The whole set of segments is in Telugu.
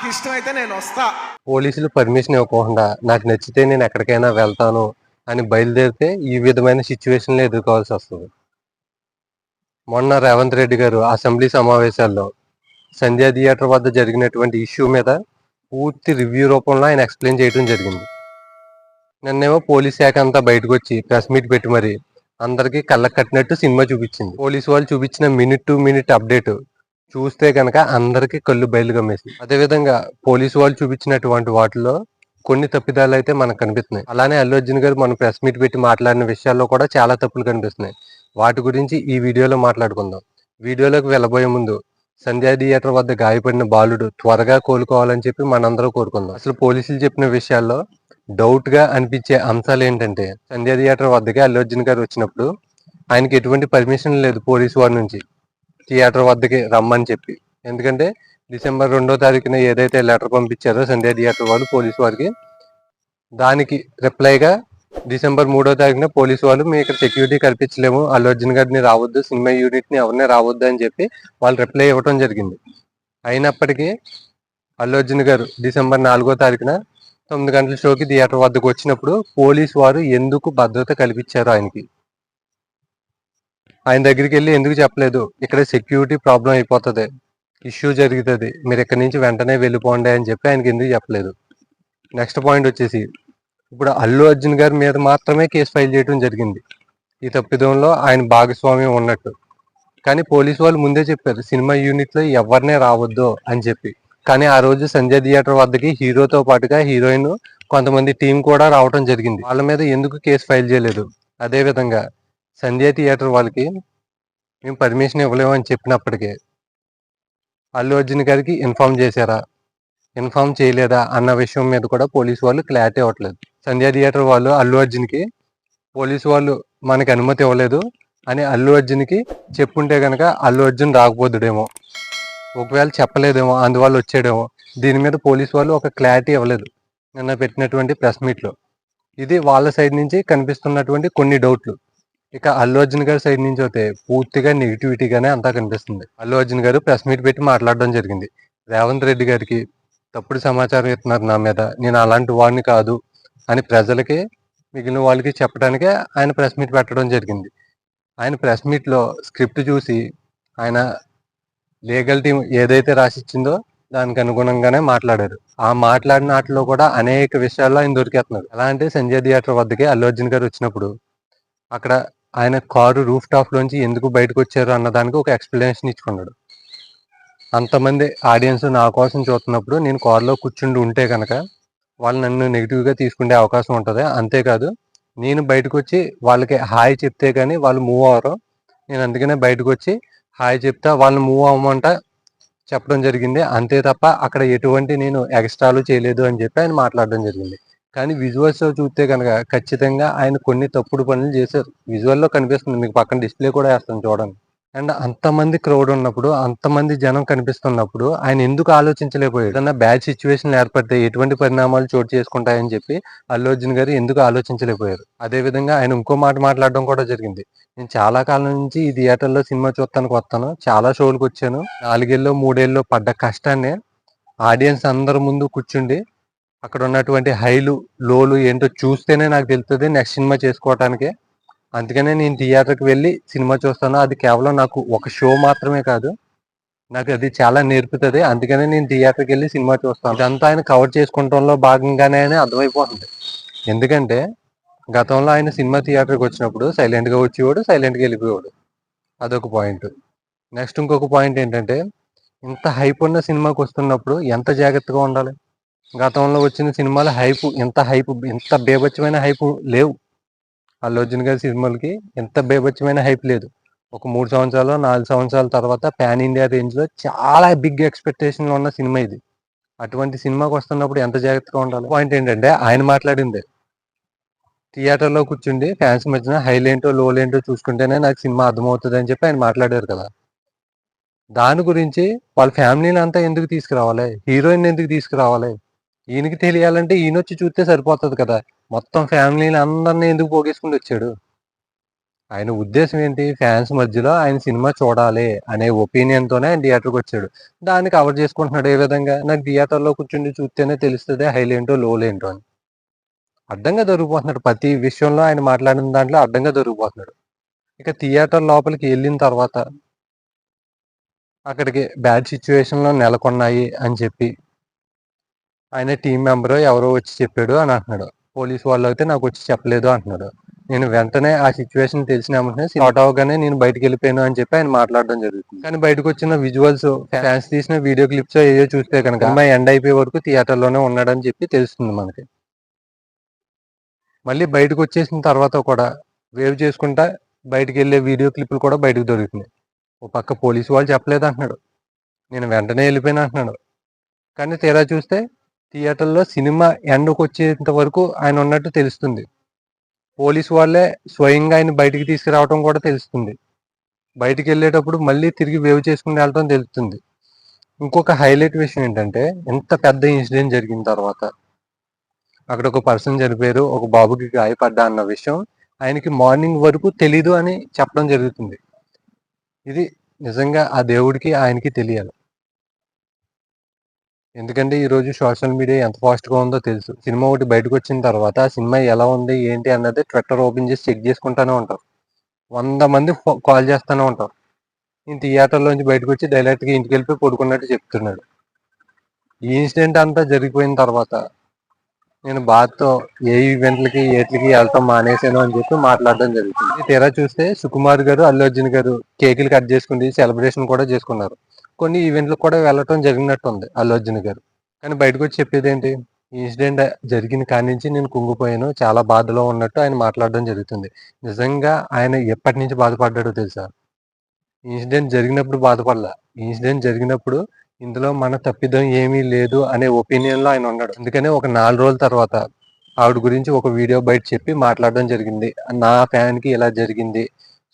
నాకు ఇష్టమైతే నేను వస్తా. పోలీసులు పర్మిషన్ ఇవ్వకుండా నాకు నచ్చితే నేను ఎక్కడికైనా వెళ్తాను అని బయలుదేరితే ఈ విధమైన సిచ్యువేషన్లు ఎదుర్కోవాల్సి వస్తుంది. మొన్న రేవంత్ రెడ్డి గారు అసెంబ్లీ సమావేశాల్లో సంధ్యా థియేటర్ వద్ద జరిగినటువంటి ఇష్యూ మీద పూర్తి రివ్యూ రూపంలో ఆయన ఎక్స్ప్లెయిన్ చేయడం జరిగింది. నిన్నేమో పోలీస్ శాఖ అంతా బయటకు వచ్చి ప్రెస్ మీట్ పెట్టి మరి అందరికీ కళ్ళకు కట్టినట్టు సినిమా చూపించింది. పోలీసు వాళ్ళు చూపించిన మినిట్ టు మినిట్ అప్డేట్ చూస్తే కనుక అందరికీ కళ్ళు బయలు గమ్మేసి అదేవిధంగా పోలీసు వాళ్ళు చూపించినటువంటి వాటిలో కొన్ని తప్పిదాలు అయితే మనకు కనిపిస్తున్నాయి. అలానే అల్లు అర్జున్ గారు మనం ప్రెస్ మీట్ పెట్టి మాట్లాడిన విషయాల్లో కూడా చాలా తప్పులు కనిపిస్తున్నాయి. వాటి గురించి ఈ వీడియోలో మాట్లాడుకుందాం. వీడియోలోకి వెళ్ళబోయే ముందు సంధ్యా థియేటర్ వద్ద గాయపడిన బాలుడు త్వరగా కోలుకోవాలని చెప్పి మనందరూ కోరుకుందాం. అసలు పోలీసులు చెప్పిన విషయాల్లో డౌట్గా అనిపించే అంశాలు ఏంటంటే సంధ్యా థియేటర్ వద్దకే అల్లు అర్జున్ గారు వచ్చినప్పుడు ఆయనకి ఎటువంటి పర్మిషన్ లేదు పోలీసు వారి నుంచి. థియేటర్ వద్దకి రమ్మని చెప్పి. ఎందుకంటే డిసెంబర్ రెండో తారీఖున ఏదైతే లెటర్ పంపించారో సంధ్యా థియేటర్ వాళ్ళు పోలీసు వారికి దానికి రిప్లైగా డిసెంబర్ మూడో తారీఖున పోలీసు వాళ్ళు మీ ఇక్కడ సెక్యూరిటీ కల్పించలేము అల్లు అర్జున్ గారిని రావద్దు సినిమా యూనిట్ని ఎవరిని రావద్దు అని చెప్పి వాళ్ళు రిప్లై ఇవ్వడం జరిగింది. అయినప్పటికీ అల్లు అర్జున్ గారు డిసెంబర్ నాలుగో తారీఖున తొమ్మిది గంటల షోకి థియేటర్ వద్దకు వచ్చినప్పుడు పోలీసు వారు ఎందుకు భద్రత కల్పించారు ఆయనకి ఆయన దగ్గరికి వెళ్ళి ఎందుకు చెప్పలేదు? ఇక్కడ సెక్యూరిటీ ప్రాబ్లం అయిపోతుంది. ఇష్యూ జరుగుతుంది. మీరు ఇక్కడి నుంచి వెంటనే వెళ్ళిపోండి అని చెప్పి ఆయనకి ఎందుకు చెప్పలేదు? నెక్స్ట్ పాయింట్ వచ్చేసి ఇప్పుడు అల్లు అర్జున్ గారి మీద మాత్రమే కేసు ఫైల్ చేయడం జరిగింది. ఈ తప్పిదంలో ఆయన భాగస్వామ్యం ఉన్నట్టు. కానీ పోలీసు వాళ్ళు ముందే చెప్పారు సినిమా యూనిట్లో ఎవరినే రావద్దు అని చెప్పి. కానీ ఆ రోజు సంజయ్ థియేటర్ వద్దకి హీరోతో పాటుగా హీరోయిన్ కొంతమంది టీం కూడా రావడం జరిగింది. వాళ్ళ మీద ఎందుకు కేసు ఫైల్ చేయలేదు? అదే సంధ్యా థియేటర్ వాళ్ళకి మేము పర్మిషన్ ఇవ్వలేము అని చెప్పినప్పటికీ అల్లు అర్జున్ గారికి ఇన్ఫార్మ్ చేశారా? ఇన్ఫార్మ్ చేయలేదా అన్న విషయం మీద కూడా పోలీసు వాళ్ళు క్లారిటీ ఇవ్వట్లేదు. సంధ్యా థియేటర్ వాళ్ళు అల్లు అర్జున్కి పోలీసు వాళ్ళు మనకి అనుమతి ఇవ్వలేదు అని అల్లు అర్జున్కి చెప్పుంటే కనుక అల్లు అర్జున్ రాకపోదుడేమో. ఒకవేళ చెప్పలేదేమో అందువల్ల వచ్చాడేమో. దీని మీద పోలీసు వాళ్ళు ఒక క్లారిటీ ఇవ్వలేదు నిన్న పెట్టినటువంటి ప్రెస్ మీట్లో. ఇది వాళ్ళ సైడ్ నుంచి కనిపిస్తున్నటువంటి కొన్ని డౌట్లు. ఇక అల్లు అర్జున్ గారి సైడ్ నుంచి అయితే పూర్తిగా నెగిటివిటీగానే అంతా కనిపిస్తుంది. అల్లు అర్జున్ గారు ప్రెస్ మీట్ పెట్టి మాట్లాడడం జరిగింది. రేవంత్ రెడ్డి గారికి తప్పుడు సమాచారం ఇస్తున్నారు నా మీద. నేను అలాంటి వాడిని కాదు అని ప్రజలకి మిగిలిన వాళ్ళకి చెప్పడానికే ఆయన ప్రెస్ మీట్ పెట్టడం జరిగింది. ఆయన ప్రెస్ మీట్లో స్క్రిప్ట్ చూసి ఆయన లీగల్ టీం ఏదైతే రాసిచ్చిందో దానికి అనుగుణంగానే మాట్లాడారు. ఆ మాట్లాడిన ఆటలో కూడా అనేక విషయాల్లో ఆయన దొరికేస్తున్నారు. ఎలా అంటే సంజయ్ థియేటర్ వద్దకి అల్లు అర్జున్ గారు వచ్చినప్పుడు అక్కడ ఆయన కారు రూఫ్ టాప్ లోంచి ఎందుకు బయటకు వచ్చారు అన్న దానికి ఒక ఎక్స్ప్లెనేషన్ ఇచ్చుకున్నాడు. అంతమంది ఆడియన్స్ నా కోసం చూస్తున్నప్పుడు నేను కారులో కూర్చుండి ఉంటే కనుక వాళ్ళు నన్ను నెగిటివ్గా తీసుకునే అవకాశం ఉంటుంది. అంతేకాదు నేను బయటకు వచ్చి వాళ్ళకి హాయ్ చెప్తే కానీ వాళ్ళు మూవ్ అవ్వరు. నేను అందుకనే బయటకు వచ్చి హాయ్ చెప్తా వాళ్ళు మూవ్ అవ్వమంట చెప్పడం జరిగింది. అంతే తప్ప అక్కడ ఎటువంటి నేను ఎక్స్ట్రాలు చేయలేదు అని చెప్పి ఆయన మాట్లాడడం జరిగింది. కానీ విజువల్స్ చూస్తే కనుక ఖచ్చితంగా ఆయన కొన్ని తప్పుడు పనులు చేశారు. విజువల్లో కనిపిస్తుంది. మీకు పక్కన డిస్ప్లే కూడా వేస్తాను చూడండి. అండ్ అంతమంది క్రౌడ్ ఉన్నప్పుడు అంతమంది జనం కనిపిస్తున్నప్పుడు ఆయన ఎందుకు ఆలోచించలేకపోయాడు? ఏదన్నా బ్యాడ్ సిచ్యువేషన్ ఏర్పడితే ఎటువంటి పరిణామాలు చోటు చేసుకుంటాయని చెప్పి అల్లు అర్జున్ గారు ఎందుకు ఆలోచించలేకపోయారు? అదే విధంగా ఆయన ఇంకో మాట మాట్లాడడం కూడా జరిగింది. నేను చాలా కాలం నుంచి ఈ థియేటర్లో సినిమా చూస్తానికి వస్తాను. చాలా షోలకు వచ్చాను. నాలుగేళ్ళు మూడేళ్ళు పడ్డ కష్టాన్ని ఆడియన్స్ అందరి ముందు కూర్చుండి అక్కడ ఉన్నటువంటి హైలు లోలు ఏంటో చూస్తేనే నాకు తెలుస్తుంది నెక్స్ట్ సినిమా చేసుకోవటానికి. అందుకనే నేను థియేటర్కి వెళ్ళి సినిమా చూస్తాను. అది కేవలం నాకు ఒక షో మాత్రమే కాదు. నాకు అది చాలా నేర్పుతుంది. అందుకనే నేను థియేటర్కి వెళ్ళి సినిమా చూస్తాను. ఇదంతా ఆయన కవర్ చేసుకుంటంలో భాగంగానే అని అర్థమైపోతుంది. ఎందుకంటే గతంలో ఆయన సినిమా థియేటర్కి వచ్చినప్పుడు సైలెంట్గా వచ్చేవాడు సైలెంట్గా వెళ్ళిపోయాడు అదొక పాయింట్. నెక్స్ట్ ఇంకొక పాయింట్ ఏంటంటే ఇంత హైప్ ఉన్న సినిమాకి వస్తున్నప్పుడు ఎంత జాగ్రత్తగా ఉండాలి? గతంలో వచ్చిన సినిమాలు హైప్ ఎంత హైప్ ఎంత బేబచ్చమైన హైప్ లేవు. అల్లు అర్జున్ గారి సినిమాలకి ఎంత బేబచ్చమైన హైప్ లేదు. ఒక మూడు సంవత్సరాలు నాలుగు సంవత్సరాల తర్వాత పాన్ ఇండియా రేంజ్లో చాలా బిగ్ ఎక్స్పెక్టేషన్లో ఉన్న సినిమా ఇది. అటువంటి సినిమాకి వస్తున్నప్పుడు ఎంత జాగ్రత్తగా ఉండాలి? పాయింట్ ఏంటంటే ఆయన మాట్లాడింది. థియేటర్లో కూర్చుండి ఫ్యాన్స్ మధ్యన హైలేంటో లోలేంటో చూసుకుంటేనే నాకు సినిమా అర్థమవుతుంది అని చెప్పి ఆయన మాట్లాడారు కదా. దాని గురించి వాళ్ళ ఫ్యామిలీని అంతా ఎందుకు తీసుకురావాలి? హీరోయిన్ ఎందుకు తీసుకురావాలి? ఈయనకి తెలియాలంటే ఈయన వచ్చి చూస్తే సరిపోతుంది కదా. మొత్తం ఫ్యామిలీని అందరినీ ఎందుకు పోగేసుకుని వచ్చాడు? ఆయన ఉద్దేశం ఏంటి? ఫ్యాన్స్ మధ్యలో ఆయన సినిమా చూడాలి అనే ఒపీనియన్తోనే ఆయన థియేటర్కి వచ్చాడు. దాన్ని కవర్ చేసుకుంటున్నాడు ఏ విధంగా? నాకు థియేటర్లో కూర్చుండి చూస్తేనే తెలుస్తుంది హైలేంటో లోలేంటో అని. అడ్డంగా దొరికిపోతున్నాడు. ప్రతి విషయంలో ఆయన మాట్లాడిన దాంట్లో అడ్డంగా దొరికిపోతున్నాడు. ఇక థియేటర్ లోపలికి వెళ్ళిన తర్వాత అక్కడికి బ్యాడ్ సిచ్యువేషన్లో నెలకొన్నాయి అని చెప్పి ఆయన టీం మెంబర్ ఎవరో వచ్చి చెప్పాడు అని అంటున్నాడు. పోలీస్ వాళ్ళు అయితే నాకు వచ్చి చెప్పలేదు అంటున్నాడు. నేను వెంటనే ఆ సిచ్యువేషన్ తెలిసిన వెంటనే స్టార్ట్ అవగానే నేను బయటకు వెళ్ళిపోయాను అని చెప్పి ఆయన మాట్లాడడం జరుగుతుంది. కానీ బయటకు వచ్చిన విజువల్స్ ఫ్యాన్స్ తీసిన వీడియో క్లిప్స్ ఏదో చూస్తే కనుక అమ్మాయి ఎండ్ అయిపోయే వరకు థియేటర్లోనే ఉన్నాడని చెప్పి తెలుస్తుంది మనకి. మళ్ళీ బయటకు వచ్చేసిన తర్వాత కూడా వేవ్ చేసుకుంటా బయటకు వెళ్ళే వీడియో క్లిప్లు కూడా బయటకు దొరుకుతున్నాయి. ఓ పక్క పోలీసు వాళ్ళు చెప్పలేదు అంటున్నాడు. నేను వెంటనే వెళ్ళిపోయినా అంటున్నాడు. కానీ తీరా చూస్తే థియేటర్లో సినిమా ఎండకు వచ్చేంత వరకు ఆయన ఉన్నట్టు తెలుస్తుంది. పోలీసు వాళ్ళే స్వయంగా ఆయన బయటికి తీసుకురావడం కూడా తెలుస్తుంది. బయటికి వెళ్ళేటప్పుడు మళ్ళీ తిరిగి వేవ్ చేసుకుని వెళ్ళడం తెలుస్తుంది. ఇంకొక హైలైట్ విషయం ఏంటంటే ఎంత పెద్ద ఇన్సిడెంట్ జరిగిన తర్వాత అక్కడ ఒక పర్సన్ చనిపోయారు ఒక బాబుకి గాయపడ్డా అన్న విషయం ఆయనకి మార్నింగ్ వరకు తెలీదు అని చెప్పడం జరుగుతుంది. ఇది నిజంగా ఆ దేవుడికి ఆయనకి తెలియాలి. ఎందుకంటే ఈ రోజు సోషల్ మీడియా ఎంత ఫాస్ట్గా ఉందో తెలుసు. సినిమా ఒకటి బయటకు వచ్చిన తర్వాత ఆ సినిమా ఎలా ఉంది ఏంటి అన్నది ట్విట్టర్ ఓపెన్ చేసి చెక్ చేసుకుంటానే ఉంటారు వంద మంది కాల్ చేస్తూనే ఉంటారు నేను థియేటర్లోంచి బయటకు వచ్చి డైరెక్ట్గా ఇంటికి వెళ్ళిపోయి పడుకున్నట్టు చెప్తున్నాడు. ఈ ఇన్సిడెంట్ అంతా జరిగిపోయిన తర్వాత నేను బాధతో ఏ ఈవెంట్లకి ఏట్లకి వెళ్తాం మానేసాను అని చెప్పి మాట్లాడడం జరుగుతుంది. తీరా చూస్తే సుకుమార్ గారు అల్లు అర్జున్ గారు కేకులు కట్ చేసుకుని సెలబ్రేషన్ కూడా చేసుకున్నారు. కొన్ని ఈవెంట్లకు కూడా వెళ్ళటం జరిగినట్టు ఉంది అల్లు అర్జున్ గారు. కానీ బయటకు వచ్చి చెప్పేది ఏంటి? ఇన్సిడెంట్ జరిగిన కాడి నుంచి నేను కుంగిపోయాను చాలా బాధలో ఉన్నట్టు ఆయన మాట్లాడడం జరుగుతుంది. నిజంగా ఆయన ఎప్పటి నుంచి బాధపడ్డాడో తెలుసా? ఇన్సిడెంట్ జరిగినప్పుడు బాధపడలా. ఈ ఇన్సిడెంట్ జరిగినప్పుడు ఇందులో మన తప్పిదం ఏమీ లేదు అనే ఒపీనియన్లో ఆయన ఉన్నాడు. అందుకనే ఒక నాలుగు రోజుల తర్వాత ఆవిడ గురించి ఒక వీడియో బయట చెప్పి మాట్లాడడం జరిగింది. నా ఫ్యాన్కి ఇలా జరిగింది.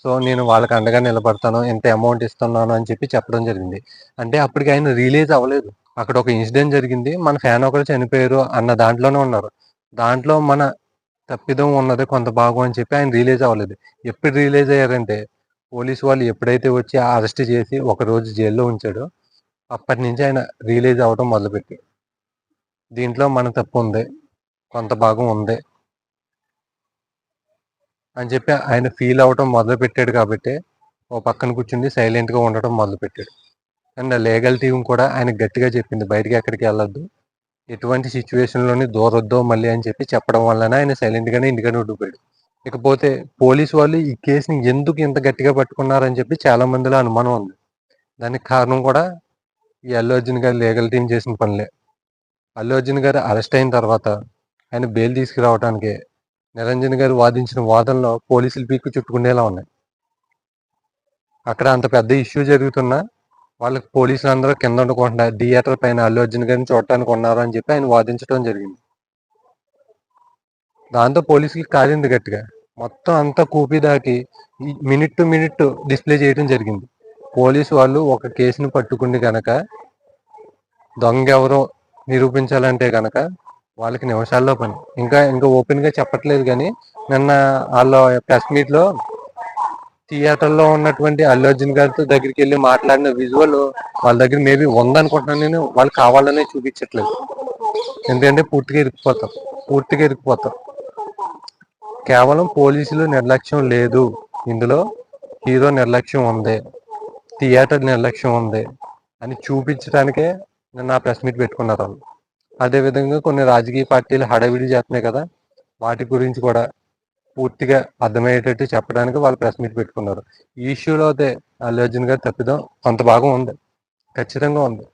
సో నేను వాళ్ళకి అండగా నిలబడతాను ఎంత అమౌంట్ ఇస్తున్నాను అని చెప్పి చెప్పడం జరిగింది. అంటే అప్పటికి ఆయన రిలీజ్ అవ్వలేదు. అక్కడ ఒక ఇన్సిడెంట్ జరిగింది. మన ఫ్యాన్ ఒకరు చనిపోయారు అన్న దాంట్లోనే ఉన్నారు. దాంట్లో మన తప్పిదం ఉన్నది కొంత భాగం అని చెప్పి ఆయన రిలీజ్ అవ్వలేదు. ఎప్పుడు రిలీజ్ అయ్యారంటే పోలీసు వాళ్ళు ఎప్పుడైతే వచ్చి అరెస్ట్ చేసి ఒక రోజు జైల్లో ఉంచాడో అప్పటి నుంచి ఆయన రిలీజ్ అవ్వడం మొదలుపెట్టి. దీంట్లో మన తప్పు ఉంది. కొంత భాగం ఉంది. అని చెప్పి ఆయన ఫీల్ అవ్వటం మొదలు పెట్టాడు కాబట్టి ఓ పక్కన కూర్చుండి సైలెంట్గా ఉండటం మొదలు పెట్టాడు అండ్ లీగల్ టీం కూడా ఆయన గట్టిగా చెప్పింది బయటికి ఎక్కడికి వెళ్ళొద్దు. ఎటువంటి సిచ్యువేషన్లోని దూరొద్దో మళ్ళీ అని చెప్పి చెప్పడం వలన ఆయన సైలెంట్గానే ఇంటికనే ఉండిపోయాడు. ఇకపోతే పోలీసు వాళ్ళు ఈ కేసుని ఎందుకు ఇంత గట్టిగా పట్టుకున్నారని చెప్పి చాలా మందిలో అనుమానం ఉంది. దానికి కారణం కూడా ఈ అల్లు అర్జున్ గారి లీగల్ టీం చేసిన పనులే. అల్లు అర్జున్ గారు అరెస్ట్ అయిన తర్వాత ఆయన బెయిల్ తీసుకురావడానికి నిరంజన్ గారు వాదించిన వాదనలో పోలీసులు పీక్కు చుట్టుకునేలా ఉన్నాయి. అక్కడ అంత పెద్ద ఇష్యూ జరుగుతున్నా వాళ్ళకి పోలీసులు అందరూ కింద ఉండకుండా థియేటర్ పైన అల్లు అర్జున్ గారిని చూడటానికి ఉన్నారు అని చెప్పి ఆయన వాదించడం జరిగింది. దాంతో పోలీసులకి కాలింది గట్టిగా. మొత్తం అంతా కూపి దాకి మినిట్ టు మినిట్ డిస్ప్లే చేయడం జరిగింది. పోలీసు వాళ్ళు ఒక కేసుని పట్టుకుంది కనుక దొంగ ఎవరో నిరూపించాలంటే కనుక వాళ్ళకి నిమిషాల్లో పని. ఇంకా ఇంకా ఓపెన్గా చెప్పట్లేదు కానీ నిన్న వాళ్ళ ప్రెస్ మీట్లో ఉన్నటువంటి అల్లు అర్జున్ గారితో దగ్గరికి వెళ్ళి మాట్లాడిన విజువల్ వాళ్ళ దగ్గర మేబీ ఉందనుకుంటున్నాను నేను. వాళ్ళు కావాలనే చూపించట్లేదు. ఎందుకంటే పూర్తిగా ఇరికిపోతాం పూర్తిగా ఇరికిపోతాం కేవలం పోలీసులు నిర్లక్ష్యం లేదు. ఇందులో హీరో నిర్లక్ష్యం ఉంది. థియేటర్ నిర్లక్ష్యం ఉంది. అని చూపించడానికే నిన్న ప్రెస్ మీట్ పెట్టుకున్నారు వాళ్ళు. అదేవిధంగా కొన్ని రాజకీయ పార్టీలు హడావిడి చేస్తున్నాయి కదా వాటి గురించి కూడా పూర్తిగా అర్థమయ్యేటట్టు చెప్పడానికి వాళ్ళు ప్రెస్ మీట్ పెట్టుకున్నారు. ఈ ఇష్యూలో అయితే అల్లు అర్జున్ గారు తప్పిదం కొంత భాగం ఉంది. ఖచ్చితంగా ఉంది.